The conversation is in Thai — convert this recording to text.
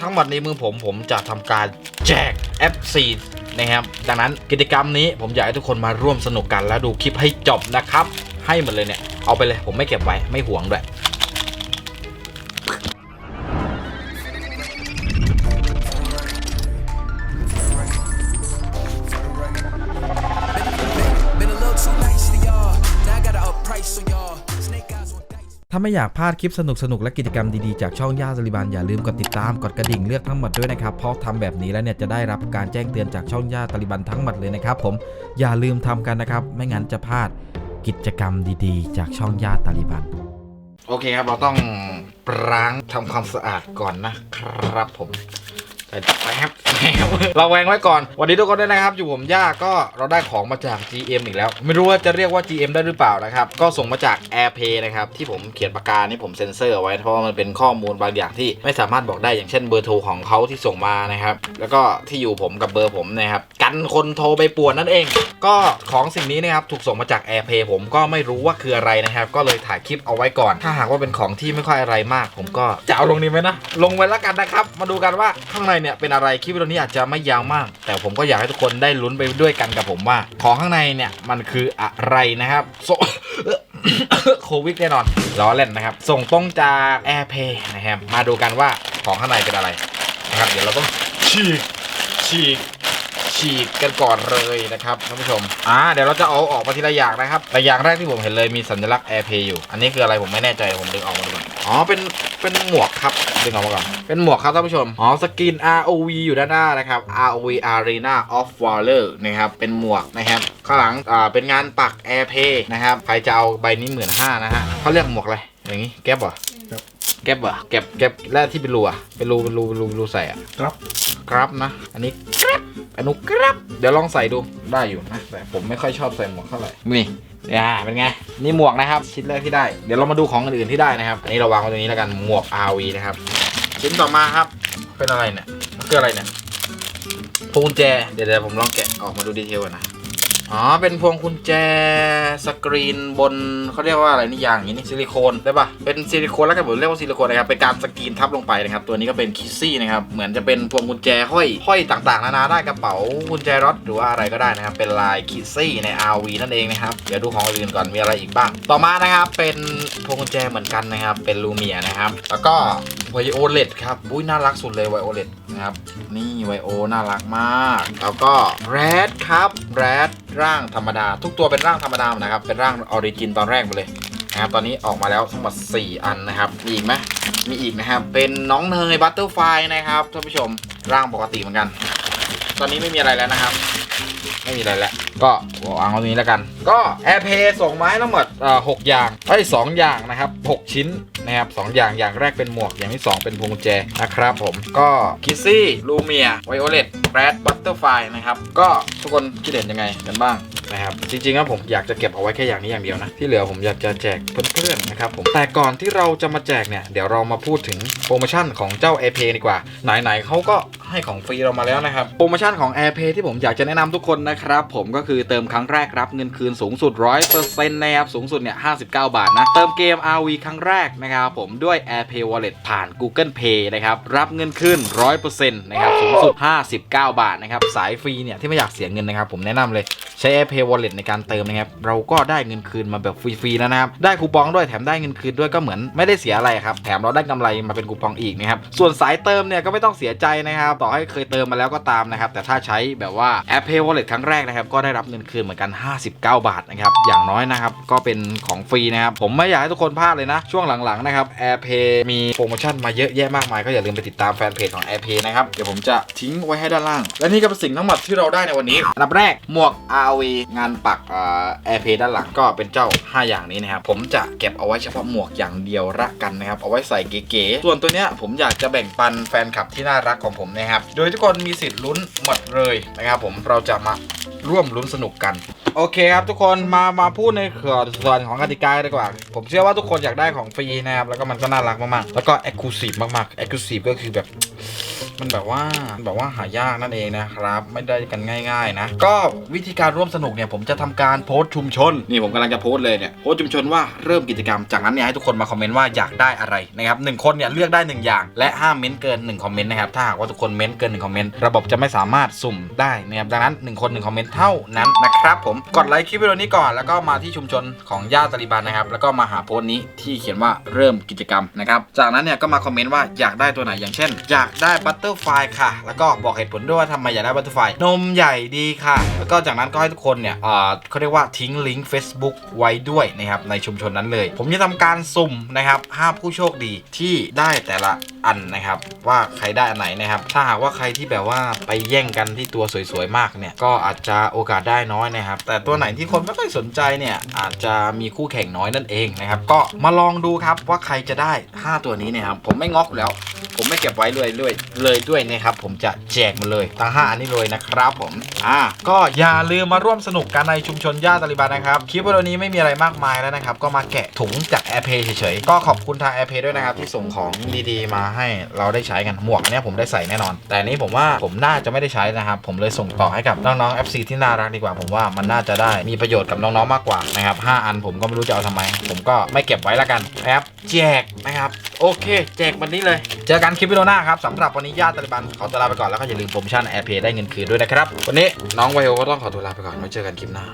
ทั้งหมดในมือผมผมจะทำการแจก FC นะครับดังนั้นกิจกรรมนี้ผมอยากให้ทุกคนมาร่วมสนุกกันแล้วดูคลิปให้จบนะครับ ให้หมดเลยเนี่ย เอาไปเลยผมไม่เก็บไว้ไม่ห่วงด้วย ถ้าไม่อยากพลาดคลิปสนุกๆ และกิจกรรมดีๆ จากช่องย่าสลิบันอย่าลืมกดติดตามกดกระดิ่งเลือกทั้งหมดด้วยนะครับ เพราะทำแบบนี้แล้วเนี่ยจะได้รับการแจ้งเตือนจากช่องย่าตลิบันทั้งหมดเลยนะครับผมอย่าลืมทำกันนะครับ ไม่งั้นจะพลาดกิจกรรมดีๆ จากช่องย่าตลิบัน โอเคครับเราต้องปร้างทำความสะอาดก่อนนะครับผม แป๊บเราแวงไว้ก่อน วันนี้ทุกคนด้วยนะครับอยู่ผมย่าก็เราได้ของมาจาก GM อีกแล้ว ไม่รู้ว่าจะเรียกว่า GM ได้หรือเปล่านะครับ ก็ส่งมาจาก AirPay นะครับ ที่ผมเขียนปากกานี่ผมเซ็นเซอร์เอาไว้เพราะมันเป็นข้อมูลบางอย่างที่ไม่สามารถบอกได้อย่างเช่นเบอร์โทรของเขาที่ส่งมานะครับ แล้วก็ที่อยู่ผมกับเบอร์ผมนะครับ กันคนโทรไปป่วนนั่นเอง ก็ของสิ่งนี้นะครับถูกส่งมาจาก AirPay ผมก็ไม่รู้ว่าคืออะไรนะครับ ก็เลยถ่ายคลิปเอาไว้ก่อน ถ้าหากว่าเป็นของที่ไม่ค่อยอะไรมาก ผมก็จะเอาลงนี้ไหมนะลงไว้แล้วกันนะครับ มาดูกันว่าข้างในเนี่ยเป็นอะไรคลิปวิดีโอนี้อาจจะไม่ยาวมาก แต่ผมก็อยากให้ทุกคนได้ลุ้นไปด้วยกันกับผมว่า ของข้างในเนี่ยมันคืออะไรนะครับโซโควิดแน่นอนล้อเล่นนะครับ ส่งตรงจาก AirPay นะครับมาดูกันว่าของข้างในเป็นอะไรนะครับ เดี๋ยวเราต้องฉีกฉีกฉีกกันก่อนเลยนะครับท่านผู้ชม อ่า เดี๋ยวเราจะเอาออกมาทีละอย่างนะครับแต่อย่างแรกที่ผมเห็นเลยมีสัญลักษณ์ AirPay อยู่ อันนี้คืออะไรผมไม่แน่ใจผมดึงออกมาดูก่อนอ๋อ เป็น เป็นหมวกครับดึงออกมาก่อนเป็นหมวกครับท่านผู้ชมอ๋อสกิน ROV อยู่ด้านหน้านะครับ ROV Arena of Valor นะครับเป็นหมวกนะครับข้างหลังอ่าเป็นงานปัก AirPay นะครับใครจะเอาใบนี้หมื่นห้านะฮะเขาเรียกหมวกอะไรอย่างนี้แก๊ปเหรอแก๊ปเหรอแก๊ปแก๊ปแล้วที่เป็นรูอะเป็นรูเป็นรูเป็นรูเป็นรูใส่อะครับครับนะ อันนี้ครับอันนู้นครับ เดี๋ยวลองใส่ดูได้อยู่นะแต่ผมไม่ค่อยชอบใส่หมวกเท่าไหร่นี่ อ่าเป็นไง นี่หมวกนะครับ ชิ้นแรกที่ได้ เดี๋ยวเรามาดูของอื่นๆที่ได้นะครับ อันนี้เราวางไว้ตรงนี้แล้วกัน หมวก RV นะครับ ชิ้นต่อมาครับ เป็นอะไรเนี่ย มันคืออะไรเนี่ยพวงกุญแจ เดี๋ยวเดี๋ยวผมลองแกะออกมาดูดีเทลก่อนนะ อ๋อ เป็นพวงกุญแจสกรีนบนเขาเรียกว่าอะไรนี่ยางอย่างนี้นี่ซิลิโคนได้ปะเป็นซิลิโคนแล้วกันผมเรียกว่าซิลิโคนนะครับเป็นการสกรีนทับลงไปนะครับตัวนี้ก็เป็นคิสซี่นะครับเหมือนจะเป็นพวงกุญแจห้อยห้อยต่างๆนานาได้กระเป๋ากุญแจรถหรือว่าอะไรก็ได้นะครับเป็นลายคิสซี่ใน RV นั่นเองนะครับเดี๋ยวดูของอื่นก่อนมีอะไรอีกบ้าง ต่อมานะครับเป็นพวงกุญแจเหมือนกันนะครับเป็นลูเมียนะครับแล้วก็ไวโอเลตครับอุ้ยน่ารักสุดเลยไวโอเลตนะครับนี่ไวโอน่ารักมาก แล้วก็แรดครับแรด ร่างธรรมดา ทุกตัวเป็นร่างธรรมดานะครับ เป็นร่างออริจินตอนแรกหมดเลยนะครับตอนนี้ออกมาแล้วทั้งหมด4 อันนะครับ มีอีกไหมมีอีกนะครับ เป็นน้องเนยบัตเตอร์ไฟนะครับท่านผู้ชมร่างปกติเหมือนกัน ตอนนี้ไม่มีอะไรแล้วนะครับ ไม่มีอะไรแล้ว ก็วางไว้ตรงนี้แล้วกัน ก็แอร์เพย์ส่งไม้ทั้งหมดหกอย่างไอ้สองอย่างนะครับหกชิ้นนะครับสองอย่างอย่างแรกเป็นหมวกอย่างที่สองเป็นพวงกุญแจนะครับผมก็คิซี่ลูเมียไวโอเลต แรดบัตเตอร์ไฟนะครับ ก็ทุกคนคิดเห็นยังไงกันบ้าง นะครับจริงๆแล้วผมอยากจะเก็บเอาไว้แค่อย่างนี้อย่างเดียวนะที่เหลือผมอยากจะแจกเพื่อนๆนะครับผมแต่ก่อนที่เราจะมาแจกเนี่ยเดี๋ยวเรามาพูดถึงโปรโมชั่นของเจ้า AirPay ดีกว่า ไหนๆเขาก็ให้ของฟรีเรามาแล้วนะครับโปรโมชั่นของ AirPay ที่ผมอยากจะแนะนำทุกคนนะครับผมก็คือเติมครั้งแรกรับเงินคืนสูงสุด 100%นะครับสูงสุดเนี่ย59 บาทนะเติมเกม RV ครั้งแรกนะครับผมด้วย AirPay Wallet ผ่าน Google Pay นะครับรับเงินคืน100%นะครับสูงสุด 59 บาทนะครับสายฟรีเนี่ยที่ไม่อยากเสียเงินนะครับผมแนะนำเลยใช้ AirPay Wallet ในการเติมนะครับ เราก็ได้เงินคืนมาแบบฟรีๆแล้วนะครับ ได้คูปองด้วยแถมได้เงินคืนด้วยก็เหมือนไม่ได้เสียอะไรครับ แถมเราได้กำไรมาเป็นคูปองอีกนะครับ ส่วนสายเติมเนี่ยก็ไม่ต้องเสียใจนะครับ ต่อให้เคยเติมมาแล้วก็ตามนะครับ แต่ถ้าใช้แบบว่า AirPay Wallet ครั้งแรกนะครับ ก็ได้รับเงินคืนเหมือนกัน 59 บาทนะครับ อย่างน้อยนะครับก็เป็นของฟรีนะครับ ผมไม่อยากให้ทุกคนพลาดเลยนะ ช่วงหลังๆนะครับ AirPay มีโปรโมชั่นมาเยอะแยะมากมายก็อย่าลืมไปติดตามแฟนเพจของ AirPay นะครับ เดี๋ยวผมจะทิ้งไว้ให้ด้านล่าง และนี่ก็เป็นสิ่งทั้งหมดที่เราได้ในวันนี้อันดับแรกหมวก RV งานปักแอร์เพย์ด้านหลังก็เป็นเจ้า 5 อย่างนี้นะครับ ผมจะเก็บเอาไว้เฉพาะหมวกอย่างเดียวละกันนะครับ เอาไว้ใส่เก๋ๆ ส่วนตัวเนี้ยผมอยากจะแบ่งปันแฟนคลับที่น่ารักของผมนะครับ โดยทุกคนมีสิทธิ์ลุ้นหมดเลยนะครับผมเราจะมาร่วมลุ้นสนุกกัน โอเคครับทุกคนมามาพูดในส่วนของกติกาดีกว่า ผมเชื่อว่าทุกคนอยากได้ของฟรีนะครับแล้วก็มันก็น่ารักมากๆ แล้วก็เอ็กซ์คลูซีฟมากๆเอ็กซ์คลูซีฟก็คือแบบมันแบบว่าแบบว่าหายากนั่นเองนะครับ ไม่ได้กันง่าย ๆ นะ ก็วิธีการร่วมสนุกเนี่ย ผมจะทำการโพสต์ชุมชน นี่ผมกำลังจะโพสต์เลยเนี่ยโพสต์ชุมชนว่าเริ่มกิจกรรมจากนั้นเนี่ยให้ทุกคนมาคอมเมนต์ว่าอยากได้อะไรนะครับหนึ่งคนเนี่ยเลือกได้หนึ่งอย่าง และห้ามเม้นเกินหนึ่งคอมเมนต์นะครับถ้าหากว่าทุกคนเม้นเกินหนึ่งคอมเมนต์ระบบจะไม่สามารถสุ่มได้นะครับดังนั้นหนึ่งคนหนึ่งคอมเมนต์เท่านั้นนะครับผมกดไลค์คลิปวิดีโอนี้ก่อนแล้วก็มาที่ชุมชนของญาตาลิบันนะครับ แล้วก็มาหาโพสต์นี้ที่เขียนว่าเริ่มกิจกรรมนะครับ จากนั้นเนี่ยก็มาคอมเมนต์ว่าอยากได้ตัวไหนอย่างเช่น อยากได้บัตเตอร์ไฟค่ะ แล้วก็บอกเหตุผลด้วยว่าทำไมอยากได้บัตเตอร์ไฟนมใหญ่ดีค่ะ แล้วก็จากนั้นก็ให้ทุกคนเนี่ยอ่าเขาเรียกว่าทิ้งลิงก์ Facebook ไว้ด้วยนะครับในชุมชนนั้นเลย ผมจะทำการสุ่มนะครับห้าผู้โชคดีที่ได้แต่ละอันนะครับ ว่าใครได้อันไหนนะครับ ถ้าหากว่าใครที่แบบว่าไปแย่งกันที่ตัวสวยๆมากเนี่ยก็อาจจะโอกาสได้น้อยนะครับ แต่ตัวไหนที่คนไม่ค่อยสนใจเนี่ยอาจจะมีคู่แข่งน้อยนั่นเองนะครับ ก็มาลองดูครับว่าใครจะได้ 5 ตัวนี้เนะครับ ผมไม่งอกแล้ว ผมไม่เก็บไว้เลยเลยเลยด้วยนะครับ ผมจะแจกมันเลยทั้ง5อันนี้เลยนะครับผม อ่า ก็อย่าลืมมาร่วมสนุกกันในชุมชนญาตาลิบันนะครับ คลิปวิดีโอนี้ไม่มีอะไรมากมายแล้วนะครับ ก็มาแกะถุงจาก AirPay เฉยๆ ก็ขอบคุณทาง AirPay ด้วยนะครับที่ส่งของดีๆ มาให้เราได้ใช้กัน หมวกอันเนี้ยผมได้ใส่แน่นอน แต่นี้ผมว่าผมน่าจะไม่ได้ใช้นะครับ ผมเลยส่งต่อให้กับน้องๆ FC ทน่ารักดีกว่า ผมว่ามันน่าจะได้มีประโยชน์กับน้องๆมากกว่านะครับ5อันผมก็ไม่รู้จะเอาทำไม ผมก็ไม่เก็บไว้แล้วกันนะครับแจกนะครับโอเค แจกวันนี้เลย เจอกันคลิปวิดีโอหน้าครับสำหรับวันนี้ญาติตาลิบันขอตัวลาไปก่อนแล้วก็อย่าลืมโปรโมชั่นแอร์เพย์ได้เงินคืนด้วยนะครับ วันนี้น้องไวโอก็ต้องขอตัวลาไปก่อนไว้เจอกันคลิปหน้า